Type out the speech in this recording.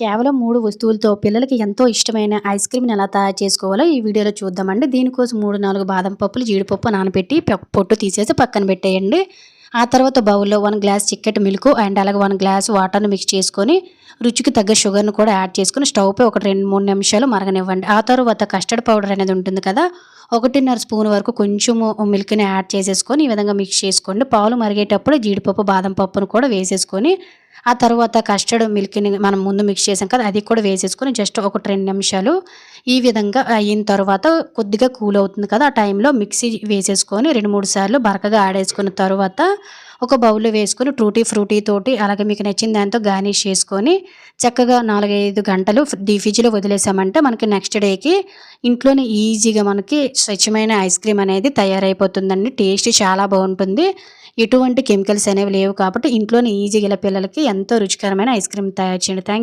కేవలం మూడు వస్తువులతో పిల్లలకి ఎంతో ఇష్టమైన ఐస్ క్రీమ్ని ఎలా తయారు చేసుకోవాలో ఈ వీడియోలో చూద్దామండి. దీనికోసం మూడు నాలుగు బాదం పప్పులు జీడిపప్పు నానబెట్టి పొట్టు తీసేసి పక్కన పెట్టేయండి. ఆ తర్వాత బౌల్లో వన్ గ్లాస్ చిక్కటి మిల్క్ అండ్ అలాగే వన్ గ్లాస్ వాటర్ని మిక్స్ చేసుకొని రుచికి తగ్గ షుగర్ను కూడా యాడ్ చేసుకుని స్టవ్పై ఒక రెండు మూడు నిమిషాలు మరగనివ్వండి. ఆ తర్వాత కస్టర్డ్ పౌడర్ అనేది ఉంటుంది కదా ఒకటిన్నర స్పూన్ వరకు కొంచెము మిల్క్ని యాడ్ చేసేసుకొని ఈ విధంగా మిక్స్ చేసుకోండి. పాలు మరిగేటప్పుడు జీడిపప్పు బాదం పప్పును కూడా వేసేసుకొని ఆ తర్వాత కస్టర్డ్ మిల్క్ని మనం ముందు మిక్స్ చేసాం కదా అది కూడా వేసేసుకొని జస్ట్ ఒక రెండు నిమిషాలు ఈ విధంగా అయిన తర్వాత కొద్దిగా కూల్ అవుతుంది కదా ఆ టైంలో మిక్సీ వేసేసుకొని రెండు మూడు సార్లు బరకగా ఆడేసుకున్న తర్వాత ఒక బౌల్లో వేసుకొని ట్రూటీ ఫ్రూటీ తోటి అలాగే మీకు నచ్చిన దాంతో గార్నిష్ చేసుకొని చక్కగా నాలుగైదు గంటలు డీ ఫ్రిడ్జ్లో వదిలేసామంటే మనకి నెక్స్ట్ డేకి ఇంట్లోనే ఈజీగా మనకి స్వచ్ఛమైన ఐస్ క్రీమ్ అనేది తయారైపోతుందండి. టేస్ట్ చాలా బాగుంటుంది. ఎటువంటి కెమికల్స్ అనేవి లేవు కాబట్టి ఇంట్లోనే ఈజీగా ఇలా పిల్లలకి ఎంతో రుచికరమైన ఐస్ క్రీమ్ తయారు చేయండి. థ్యాంక్